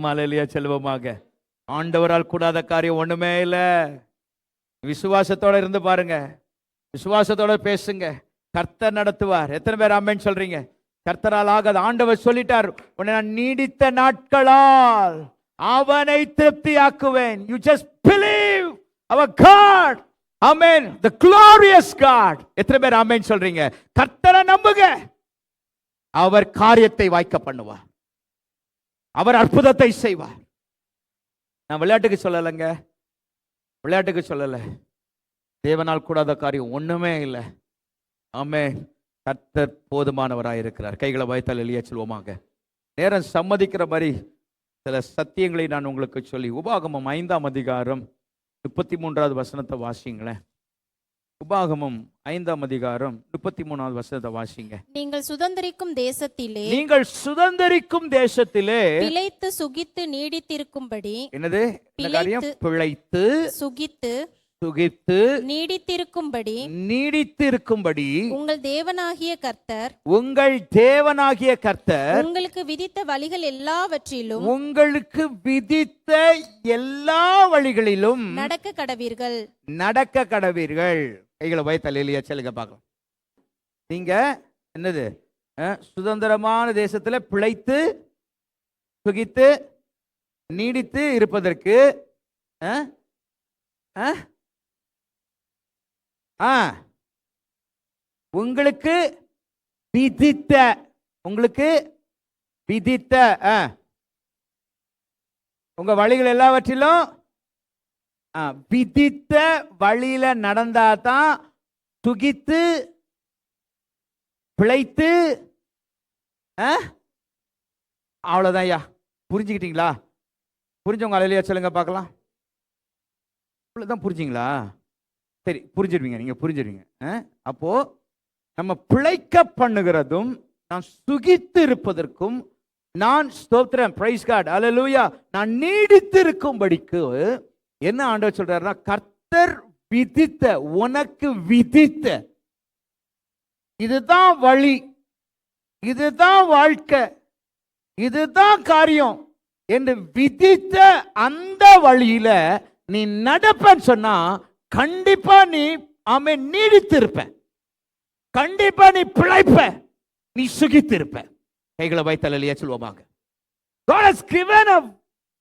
சத்தமால இல்லையா செல்வமாக. ஆண்டவரால் கூடாத காரியம் ஒண்ணுமே இல்ல. விசுவாசத்தோட இருந்து பாருங்க. விசுவாசத்தோட பேசுங்க. கர்த்தர் நடத்துவார். எத்தனை பேர் அம்மன் சொல்றீங்க? கர்த்தரால் ஆகாது. ஆண்டவர் சொல்லிட்டார் உன்னை நான் நீடித்த நாட்களால் அவனை திருப்தியாக்குவேன். You just believe our God amen the glorious God எத்தனை பேர் அமேன் சொல்றீங்க? கர்த்தரை நம்புங்க. அவர் காரியத்தை வாய்க்க பண்ணுவார். அவர் அற்புதத்தை செய்வார். நான் விளையாட்டுக்கு சொல்லலைங்க. விளையாட்டுக்கு சொல்லலை. தேவனால் கூடாத காரியம் ஒன்றுமே இல்லை. ஆமே கர்த்தர் போதுமானவராக இருக்கிறார். கைகளை வயத்தால் எளிய சொல்வோமாக. நேரம் சம்மதிக்கிற மாதிரி சில சத்தியங்களை நான் உங்களுக்கு சொல்லி உபாகமம் ஐந்தாம் அதிகாரம் முப்பத்தி மூன்றாவது வசனத்தை வாசிங்களேன். உபாகமம் ஐந்தாம் அதிகாரம் முப்பத்தி மூணாவது வசனத்தை வாசிங்க. நீங்கள் சுதந்திரிக்கும் தேசத்திலே நீங்கள் சுதந்திரிக்கும் தேசத்திலே பிழைத்து சுகித்து நீடித்திருக்கும்படி என்னது? காரியம்? பிழைத்து சுகித்து சுகித்து நீடித்திருக்கும்படி நீடித்து இருக்கும்படி உங்கள் தேவனாகிய கர்த்தர் உங்கள் தேவனாகிய கர்த்தர் உங்களுக்கு விதித்த வழிகள் எல்லாவற்றிலும் உங்களுக்கு விதித்த எல்லா வழிகளிலும் நடக்க கடவீர்கள் நடக்க கடவீர்கள் கைகளை போய் தலையிலேயே செல்லுங்க பார்க்கலாம். நீங்கள் என்னது? சுதந்திரமான தேசத்தில் பிழைத்து சுகித்து நீடித்து இருப்பதற்கு ஆ உங்களுக்கு விதித்த உங்களுக்கு விதித்த ஆ, உங்க வழிகள் எல்லாவற்றிலும் விதித்த வழியில நடந்தா தான் துகித்து பிழைத்து ஆ? ஐயா புரிஞ்சுக்கிட்டீங்களா புரிஞ்சவங்க அலையிலையா சொல்லுங்க பார்க்கலாம் இவ்வளோதான் புரிஞ்சிங்களா சரி புரிஞ்சிருவீங்க நீங்கள் புரிஞ்சிருவீங்க ஆ? அப்போ நம்ம பிழைக்க பண்ணுகிறதும் நான் சுகித்து இருப்பதற்கும் நான் ஸ்தோத்திரம் பிரைஸ் கார்டு அலலூயா நான் நீடித்து இருக்கும்படிக்கு என்ன ஆண்டவர் சொல்றாருன்னா கர்த்தர் விதித்த உனக்கு விதித்த. இதுதான் வழி இதுதான் வாழ்க்கை இதுதான் காரியம் என்று விதித்த அந்த வழியில நீ நடப்பன்னு சொன்னா கண்டிப்பா நீ அமை நீடித்திருப்ப. கண்டிப்பா நீ பிழைப்ப. நீ சுகித்திருப்ப. கைகளை வைத்தலையா சொல்லுவாங்க God has given a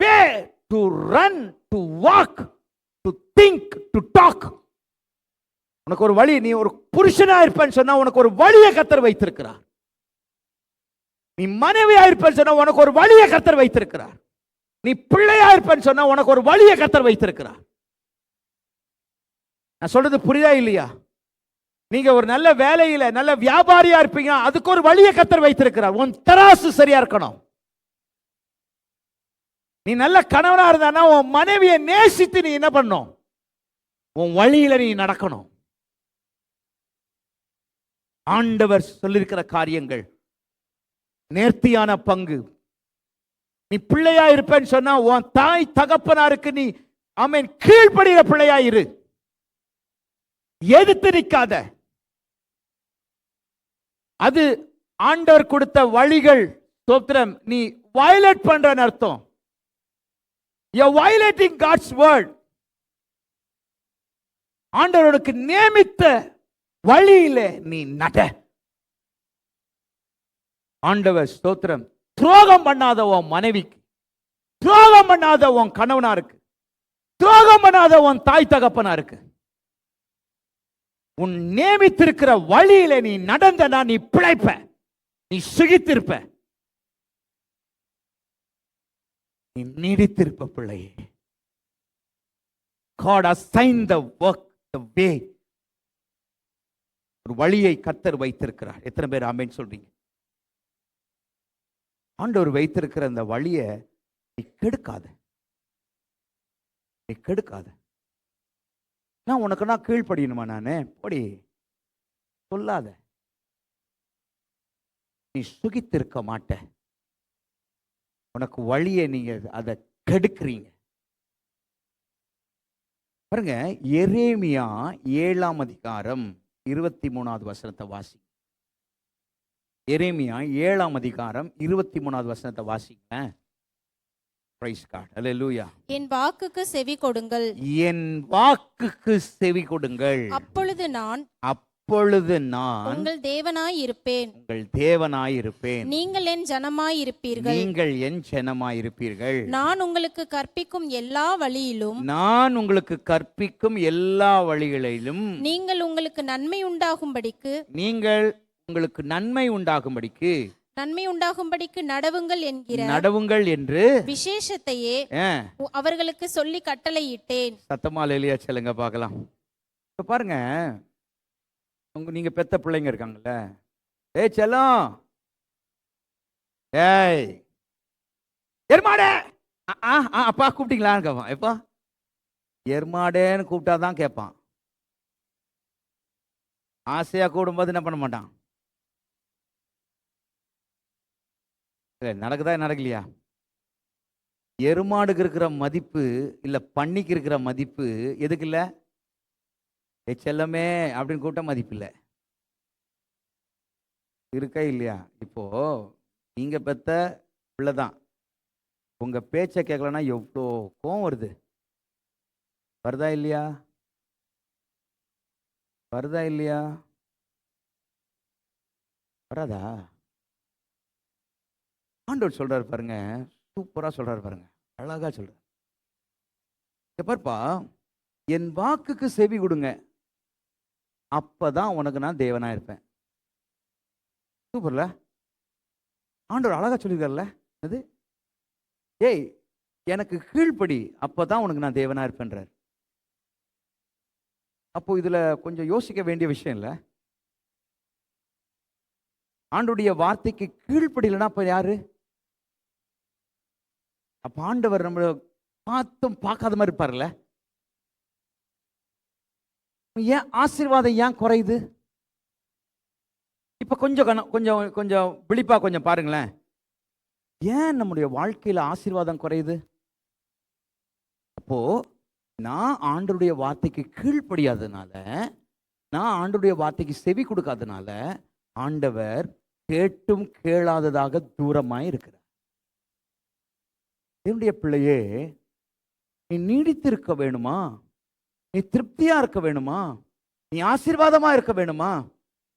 way to run to walk to think to talk உனக்கு ஒரு வழி நீ ஒரு புருஷனா இருப்பேன்னு சொன்னா உனக்கு ஒரு வழியை கத்தர் வைத்திருக்கிறார். நீ மனைவியா இருப்பேன்னு சொன்னா உனக்கு ஒரு வழியை கத்தர் வைத்திருக்கிறார். நீ பிள்ளையா இருப்பேன்னு சொன்னா உனக்கு ஒரு வழியை கத்தர் வைத்திருக்கிறார். நான் சொல்றது புரியுதா இல்லையா? நீங்க ஒரு நல்ல வேலையில நல்ல வியாபாரியா இருப்பீங்க அதுக்கு ஒரு வழியை கத்தர் வைத்திருக்கிறார். உன் தராசு சரியா இருக்கணும். நீ நல்ல கணவனா இருந்தானா உன் மனைவியை நேசித்து நீ என்ன பண்ணும் உன் வழியில நீ நடக்கணும். ஆண்டவர் சொல்லியிருக்கிற காரியங்கள் நேர்த்தியான பங்கு. நீ பிள்ளையா இருப்பேன்னு சொன்னா உன் தாய் தகப்பனாருக்கு நீ ஆமென் கீழ்ப்படுகிற பிள்ளையா இரு. எதிர்த்து நிற்காத அது ஆண்டவர் கொடுத்த வழிகள் ஸ்தோத்திரம். நீ வயலேட் பண்றன்னு அர்த்தம். யூ வயலேட்டிங் காட்ஸ் வேர்ல்ட் ஆண்டவருக்கு நியமித்த வழியில நீ நட. ஆண்டவர் ஸ்தோத்திரம். துரோகம் பண்ணாத உன் மனைவிக்கு. துரோகம் பண்ணாத உன் கணவனா இருக்கு துரோகம் பண்ணாத உன் தாய் தகப்பனா இருக்கு உன் நியமித்திருக்கிற வழியில நீ நடந்தனா நீ பிழைப்ப. நீ சுகித்திருப்ப. நீ நீடித்திருப்ப பிள்ளையே. God assign the work the ஒரு வழியை கத்தர் வைத்திருக்கிறார். எத்தனை பேர் ஆமேன்னு சொல்றீங்க? ஆண்டவர் வைத்திருக்கிற அந்த வழியை நீ கெடுக்காத. நீ கெடுக்காத. நான் உனக்கு நான் கீழ்ப்படியணுமா நானு? போடி. சொல்லாத. நீ சுகித்திருக்க மாட்ட. உனக்கு வழியை நீங்க அதை கெடுக்கிறீங்க. பாருங்க எரேமியா ஏழாம் அதிகாரம் இருபத்தி மூணாவது வசனத்தை வாசி. எரேமியா ஏழாம் அதிகாரம் இருபத்தி மூணாவது வசனத்தை வாசிங்க. என் வாக்குக்கு செவி கொடுங்கள். என் வாக்குக்கு செவி கொடுங்கள். அப்பொழுது நான் அப்பொழுது நான் உங்கள் தேவனாய் இருப்பேன் உங்கள் தேவனாயிருப்பேன். நீங்கள் என் ஜனமாய் இருப்பீர்கள் நீங்கள் என் ஜனமாயிருப்பீர்கள். நான் உங்களுக்கு கற்பிக்கும் எல்லா வழியிலும் நான் உங்களுக்கு கற்பிக்கும் எல்லா வழிகளிலும் நீங்கள் உங்களுக்கு நன்மை உண்டாகும்படிக்கு நீங்கள் உங்களுக்கு நன்மை உண்டாகும்படிக்கு நன்மை உண்டாகும்படிக்கு நடவுங்கள் என்கிற நடவுங்கள் என்று விசேஷத்தையே அவர்களுக்கு சொல்லி கட்டளையிட்டேன். சத்தமா லெலியா சொல்லுங்க பார்க்கலாம். இப்ப பாருங்க. உங்க நீங்க பெத்த பிள்ளைங்க இருக்காங்கல்ல? ஏய் செல்லம். ஏய் எருமாடே! ஆ, ஆ, அப்பா கூப்பிட்டீங்களான்னு கேட்பான் எப்பா? எருமாடேன்னு கூப்பிட்டா தான் கேட்பான் ஆசையா கூடும்போது என்ன பண்ண மாட்டான்? இல்லை நடக்குதா நடக்கலையா? எருமாடுக்கு இருக்கிற மதிப்பு இல்ல பண்ணிக்கு இருக்கிற மதிப்பு எதுக்கு இல்லை? ஏய் செல்லமே அப்படின்னு கூப்பிட்டா மதிப்பில்லை இருக்கா இல்லையா? இப்போ நீங்கள் பெத்த பிள்ளைதான். உங்கள் பேச்சை கேட்கலன்னா எவ்வளோ கோவம் வருது? வருதா இல்லையா? வருதா இல்லையா? வராதா? ஆண்டவர் சொல்கிறார் பாருங்க. சூப்பராக சொல்கிறார் பாருங்க. அழகா சொல்கிறார் இங்க பாருப்பா என் வாக்குக்கு செவி கொடுங்க. அப்போ தான் உனக்கு நான் தேவனாக இருப்பேன். சூப்பர்ல? ஆண்டவர் அழகா சொல்லியிருக்கார்ல அது? ஏய் எனக்கு கீழ்ப்படி அப்போ தான் உனக்கு நான் தேவனாக இருப்பேன்றார். அப்போ இதில் கொஞ்சம் யோசிக்க வேண்டிய விஷயம் இல்லை. ஆண்டுடைய வார்த்தைக்கு கீழ்ப்படியலன்னா அப்போ யாரு? அப்போ ஆண்டவர் நம்மளை பார்த்தும் பார்க்காத மாதிரி இருப்பார்ல ஏன் ஆசீர்வாதம் ஏன் குறையுது? இப்போ கொஞ்சம் கண- கொஞ்சம் கொஞ்சம் விழிப்பாக கொஞ்சம் பாருங்களேன். ஏன் நம்முடைய வாழ்க்கையில் ஆசீர்வாதம் குறையுது? அப்போது நான் ஆண்டருடைய வார்த்தைக்கு கீழ்ப்படியாதனால நான் ஆண்டருடைய வார்த்தைக்கு செவி கொடுக்காதனால ஆண்டவர் கேட்டும் கேளாததாக தூரமாக இருக்கிறார். என்னுடைய பிள்ளையே நீ நீடித்திருக்க வேணுமா? நீ திருப்தியா இருக்க வேணுமா? நீ ஆசீர்வாதமா இருக்க வேணுமா?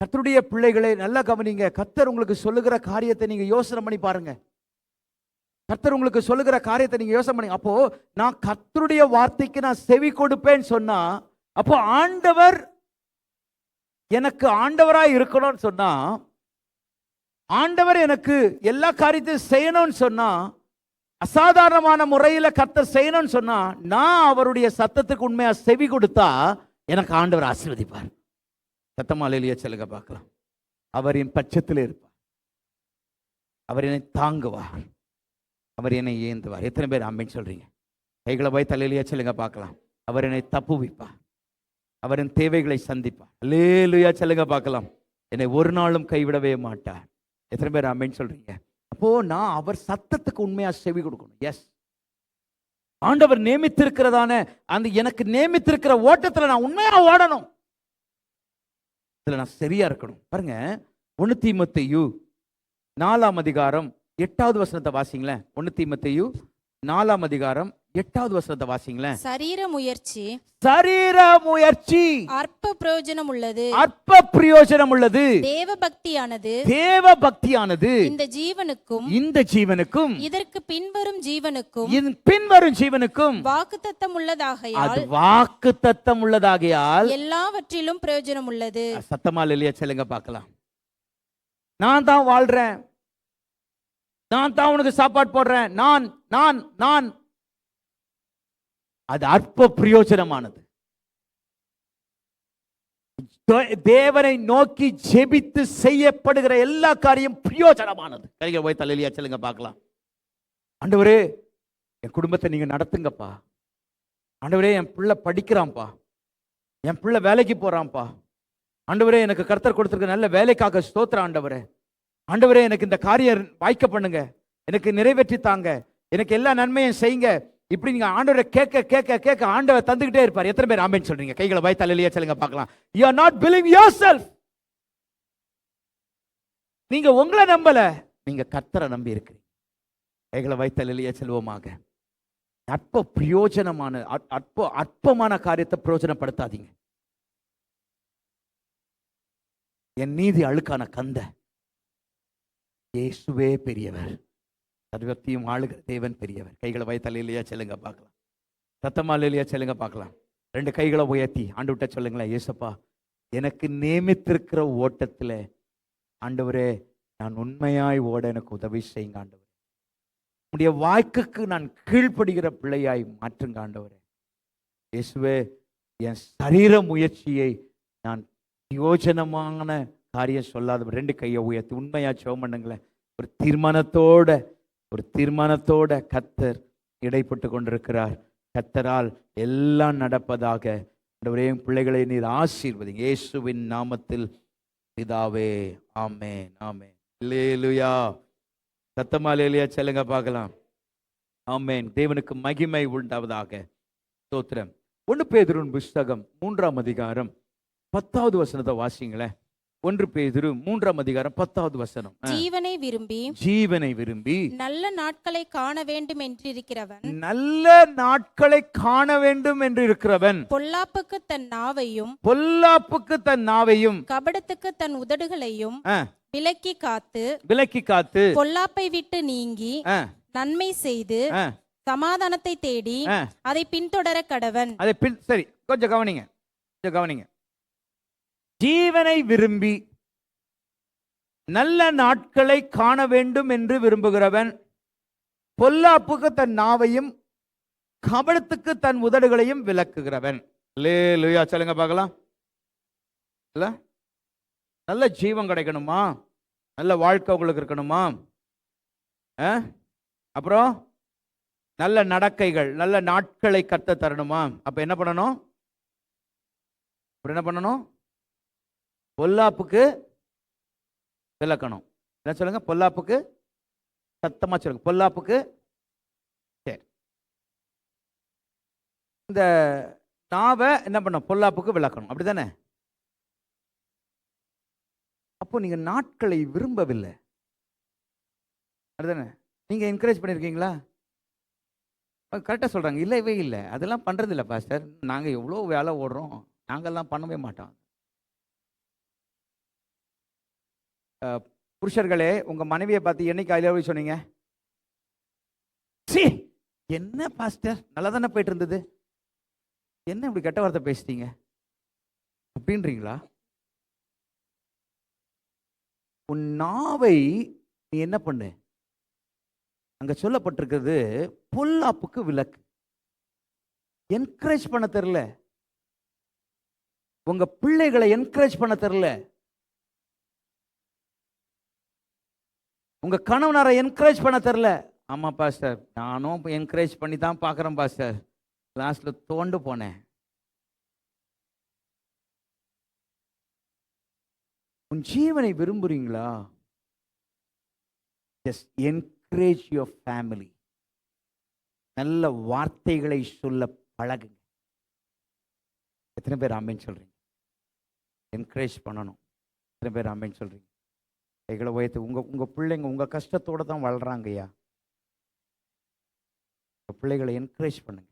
கத்தருடைய பிள்ளைகளை நல்லா கவனிங்க. கத்தர் உங்களுக்கு சொல்லுகிற காரியத்தை நீங்க யோசனை பண்ணி பாருங்க. கர்த்தர் உங்களுக்கு சொல்லுகிற காரியத்தை நீங்க யோசனை பண்ணி அப்போ நான் கத்தருடைய வார்த்தைக்கு நான் செவி கொடுப்பேன்னு சொன்னா அப்போ ஆண்டவர் எனக்கு ஆண்டவராய் இருக்கணும்னு சொன்னா ஆண்டவர் எனக்கு எல்லா காரியத்தையும் செய்யணும்னு சொன்னா அசாதாரணமான முறையில் கர்த்தர் செய்யணும்னு சொன்னால் நான் அவருடைய சத்தத்துக்கு உண்மையாக செவி கொடுத்தா எனக்கு ஆண்டவர் ஆசீர்வதிப்பார். சத்தமாலையிலேயே சொல்லுங்க பார்க்கலாம். அவர் என் பட்சத்தில் இருப்பார். அவர் என்னை தாங்குவார். அவர் என்னை ஏந்துவார். எத்தனை பேர் அம்மின்னு சொல்கிறீங்க கைகளை போய் தலையிலேயே செல்லுங்க பார்க்கலாம். அவர் என்னை தப்புவிப்பார் அவரின் தேவைகளை சந்திப்பார். லேலுயா செல்லுங்க பார்க்கலாம். என்னை ஒரு நாளும் கைவிடவே மாட்டார். எத்தனை பேர் அம்மின்னு சொல்கிறீங்க அப்போ நான் அவர் சத்தத்துக்கு உண்மையா செவி கொடுக்கணும். எஸ் ஆண்டவர் நியமித்திருக்கிறதான அந்த எனக்கு நியமித்திருக்கிற ஓட்டத்துல நான் உண்மையாக ஓடணும். இதுல நான் சரியா இருக்கணும். பாருங்க ஒன்னு தீமத்தையு நாலாம் அதிகாரம் எட்டாவது வசனத்தை வாசிங்களேன். ஒன்னு தீமத்தையு நாலாம் அதிகாரம் எட்டாவது வசனத்தை வாசிங்களேன். சரீர முயற்சி சரீர முயற்சி அற்ப பிரயோஜனம் உள்ளது அற்ப பிரயோஜனம் உள்ளது தேவ பக்தியானது தேவ பக்தியானது இந்த ஜீவனுக்கும் இந்த ஜீவனுக்கும். இதற்கு பின்வரும் ஜீவனுக்கும் பின்வரும் ஜீவனுக்கும். வாக்குத்தத்தம் உள்ளதாகையால் அது வாக்கு தத்தம் உள்ளதாகையால் எல்லாவற்றிலும் பிரயோஜனம் உள்ளது சத்தமா இல்லையா? சொல்லுங்க பார்க்கலாம். நான் தான் வாழ்றேன். நான் தான் உனக்கு சாப்பாடு போடுறேன். நான் நான் நான் அது அற்ப பிரயோஜனமானது. தேவனை நோக்கி ஜெபித்து செய்யப்படுகிற எல்லா காரியம் பிரயோஜனமானது. கரிக போய் தலையிலியா சொல்லுங்க பார்க்கலாம். ஆண்டவரே என் குடும்பத்தை நீங்க நடத்துங்கப்பா. ஆண்டவரே என் பிள்ளை படிக்கிறான்ப்பா. என் பிள்ளை வேலைக்கு போறான்ப்பா. ஆண்டவரே எனக்கு கர்த்தர் கொடுத்துருக்க நல்ல வேலைக்காக ஸ்தோத்திர ஆண்டவரே. ஆண்டவரே எனக்கு இந்த காரியம் வாய்க்க பண்ணுங்க. எனக்கு நிறைவேற்றி தாங்க. எனக்கு எல்லா நன்மையும் செய்யுங்க. இப்படி நீங்கள் ஆண்டவரை கேட்க கேட்க கேட்க ஆண்டவர் தந்துக்கிட்டே இருப்பார். எத்தனை பேர் ஆம்பேன்னு சொல்றீங்க? கைகளை வாய் தலையிலேயே சொல்லுங்க பார்க்கலாம். You are not believe yourself நீங்க உங்களை நம்பல. நீங்க கத்தரை நம்பி இருக்கிறீங்க. கைகளை வைத்தலையே செல்வோமாக அற்ப பிரயோஜனமான அற்ப அற்பமான காரியத்தை பிரயோஜனப்படுத்தாதீங்க. என் நீதி அழுக்கான கந்த. இயேசுவே பெரியவர். சர்வத்தையும் ஆளுகிற தேவன் பெரியவர். கைகளை வைத்தலையிலேயே செல்லுங்க பார்க்கலாம். இல்லையா செல்லுங்க பார்க்கலாம். ரெண்டு கைகளை உயர்த்தி ஆண்டு விட்ட சொல்லுங்களேன் ஏசப்பா எனக்கு நியமித்திருக்கிற ஓட்டத்தில் ஆண்டவரே நான் உண்மையாய் ஓட எனக்கு உதவி செய்யுங்க ஆண்டவர். உடைய வாய்க்குக்கு நான் கீழ்ப்படுகிற பிள்ளையாய் மாற்றுங்க ஆண்டவரே. இயேசுவே என் சரீர முயற்சியை நான் யோஜனமான காரியம் சொல்லாத ரெண்டு கையை உயர்த்தி உண்மையா சிவம் பண்ணுங்களேன். ஒரு தீர்மானத்தோட ஒரு தீர்மானத்தோட கத்தர் இடைப்பட்டு கொண்டிருக்கிறார். கத்தரால் எல்லாம் நடப்பதாக ஆண்டவரே என் பிள்ளைகளை நீர் ஆசீர்வதிங்க. இயேசுவின் நாமத்தில் பிதாவே ஆமே ஆமே இல்லையா சத்தமா இல்லையா செல்லுங்க பார்க்கலாம். ஆமேன். தேவனுக்கு மகிமை உண்டாவதாக. ஸ்தோத்திரம். ஒன்று பேதுருவின் புஸ்தகம் மூன்றாம் அதிகாரம் பத்தாவது வசனத்தை வாசிங்களேன். ஒன்று பேதுரு மூன்றாம் அதிகாரம் பத்தாவது வசனம். ஜீவனை விரும்பி ஜீவனை விரும்பி. நல்ல நாட்களை காண வேண்டும் என்றிருக்கிறவன். நல்ல நாட்களை காண வேண்டும் என்று இருக்கிறவன் பொல்லாப்புக்கு தன் நாவையும் பொல்லாப்புக்கு தன் நாவையும். கபடத்துக்கு தன் உதடுகளையும் விலக்கி காத்து விலக்கி காத்து. பொல்லாப்பை விட்டு நீங்கி நன்மை செய்து சமாதானத்தை தேடி. அதை பின்தொடர கடவன். அதை பின் சரி கொஞ்சம் கவனிங்க. கொஞ்சம் கவனிங்க. ஜீவனை விரும்பி நல்ல நாட்களை காண வேண்டும் என்று விரும்புகிறவன் பொல்லாப்புக்கு தன் நாவையும் கபடத்துக்கு தன் உதடுகளையும் விளக்குகிறவன். லே லுயா சொல்லுங்க பார்க்கலாம். இல்லை? நல்ல ஜீவன் கிடைக்கணுமா? நல்ல வாழ்க்கை உங்களுக்கு இருக்கணுமா? ஆ? அப்புறம் நல்ல நடக்கைகள் நல்ல நாட்களை கத்த தரணுமா? அப்ப என்ன பண்ணணும்? அப்புறம் என்ன பண்ணணும்? பொல்லாப்புக்கு விளக்கணும். என்ன சொல்லுங்க? பொல்லாப்புக்கு சத்தமாக சொல்லுங்க. பொல்லாப்புக்கு சரி. இந்த நாவை என்ன பண்ணும் பொல்லாப்புக்கு விளக்கணும். அப்படிதானே? அப்போ நீங்கள் நாட்களை விரும்பவில்லை. அப்படிதானே? நீங்கள் என்கரேஜ் பண்ணியிருக்கீங்களா கரெக்டாக சொல்கிறாங்க இல்லைவே இல்லை. அதெல்லாம் பண்ணுறதில்ல பாஸ்டர் நாங்கள் எவ்வளோ வேலை ஓடுறோம். நாங்கள்லாம் பண்ணவே மாட்டோம். புருஷர்களே உங்கள் மனைவியை பார்த்து என்னைக்கு ஐ சொன்னீங்க? சி என்ன பாஸ்டர் நல்லா தானே போயிட்டு இருந்தது என்ன இப்படி கெட்ட வார்த்தை பேசிட்டீங்க? அப்படின்றீங்களா? உன் நாவை நீ என்ன பண்ணு? அங்கே சொல்லப்பட்டிருக்கிறது பொல்லாப்புக்கு விலக்கு என்கரேஜ் பண்ண தெரில உங்கள் பிள்ளைகளை என்கரேஜ் பண்ண தெரில உங்கள் கணவனாரை என்கரேஜ் பண்ண தெரில ஆமாம் பாஸ்டர் நானும் என்கரேஜ் பண்ணி தான் பார்க்குறேன் பாஸ்டர் லாஸ்ட்டில் தோண்டு போனேன். உன் ஜீவனை விரும்புகிறீங்களா ஜஸ்ட் என்கரேஜ் யுவர் ஃபேமிலி நல்ல வார்த்தைகளை சொல்ல பழகுங்க. எத்தனை பேர் ஆமேன்னு சொல்கிறீங்க என்கரேஜ் பண்ணணும். எத்தனை பேர் ஆமேன்னு சொல்கிறீங்க கைகளை உயர்த்து உங்கள் உங்கள் பிள்ளைங்க உங்கள் கஷ்டத்தோட தான் வளர்றாங்க ஐயா. உங்கள் பிள்ளைகளை என்கரேஜ் பண்ணுங்க.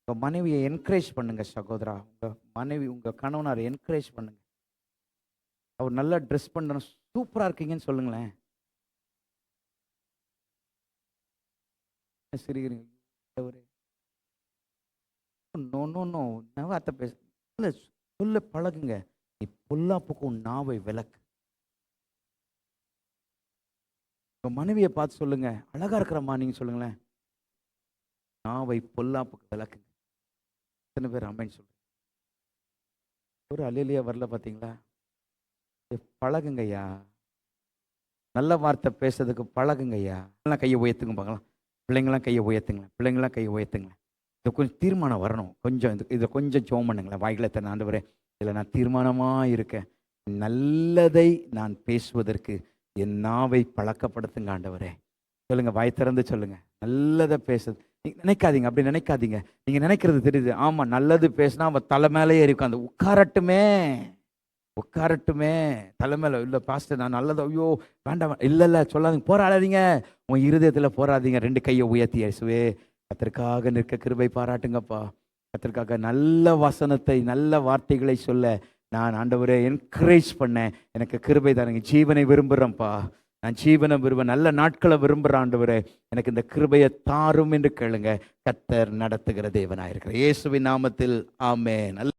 உங்கள் மனைவியை என்கரேஜ் பண்ணுங்க சகோதரா. உங்கள் மனைவி உங்கள் கணவனார் என்கரேஜ் பண்ணுங்க. அவர் நல்லா ட்ரெஸ் பண்ணணும். சூப்பராக இருக்கீங்கன்னு சொல்லுங்களேன். சிரிக்கிறீங்க? நோ நோ நோ பேச சொல்ல பழகுங்க. நீ பொல்லாப்புக்கும் நாவை விளக்கு. உங்கள் மனைவியை பார்த்து சொல்லுங்க. அழகா இருக்கிறம்மா நீங்கள் சொல்லுங்களேன். நாவை பொல்லாப்புக்கு விளக்குங்க எத்தனை பேர் அம்மைன்னு சொல்லுங்க ஒரு அலையிலேயே வரல பார்த்தீங்களா பழகுங்கய்யா. நல்ல வார்த்தை பேசுறதுக்கு பழகுங்கய்யா. எல்லாம் கையை உயர்த்துங்க பார்க்கலாம் பிள்ளைங்களாம் கையை உயர்த்துங்களேன். பிள்ளைங்களாம் கையை உயர்த்துங்களேன். இது கொஞ்சம் தீர்மானம் வரணும். கொஞ்சம் இது இதை கொஞ்சம் ஜோம் பண்ணுங்களேன். வாய்களை தன் ஆண்டவரே. இதில் நான் தீர்மானமாக இருக்கேன். நல்லதை நான் பேசுவதற்கு என் நாவை பழக்கப்படுத்துங்க ஆண்டவரே. சொல்லுங்க வாய் திறந்து சொல்லுங்க. நல்லதை பேசுது நீங்க நினைக்காதீங்க அப்படி நினைக்காதீங்க. நீங்க நினைக்கிறது தெரியுது. ஆமா நல்லது பேசினா அவன் தலை மேலே ஏறி அந்த உட்காரட்டுமே. உட்காரட்டுமே. தலைமையில் இல்லை பாஸ்டர் நான் நல்லது. ஐயோ வேண்டாம் இல்லை இல்லை சொல்லாதீங்க. போராடாதீங்க. உன் இருதயத்தில் போராதீங்க ரெண்டு கையை உயர்த்தி இயேசுவே. கத்திற்காக நிற்க கிருபை பாராட்டுங்கப்பா. கத்திற்காக நல்ல வசனத்தை நல்ல வார்த்தைகளை சொல்ல நான் ஆண்டவரை என்கரேஜ் பண்ணேன். எனக்கு கிருபை தானுங்க ஜீவனை விரும்புகிறேன்ப்பா நான் ஜீவனை விரும்புகிறேன் நல்ல நாட்களை விரும்புகிற ஆண்டவரே. எனக்கு இந்த கிருபையை தாரும் என்று கேளுங்க. கத்தர் நடத்துகிற தேவனாயிருக்கிறேன் இயேசுவின் நாமத்தில் ஆமே நல்ல